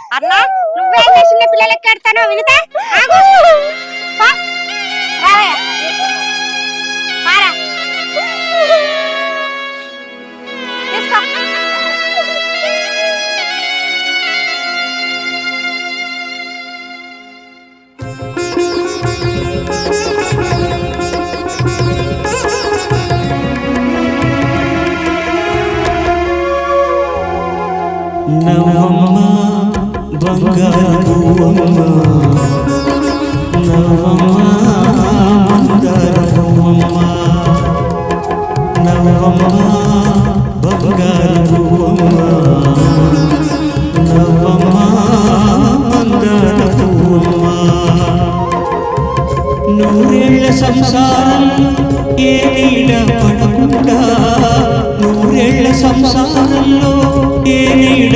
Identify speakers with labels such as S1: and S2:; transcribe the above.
S1: అన్నా నువ్వేం చేసిన పిల్లలకి ఎడతానో వినితే? ఆగు.
S2: నూరేళ్ళ సంసారం ఏ నీడ పడకుండా నూరేళ్ళ సంసారంలో ఏ నీడ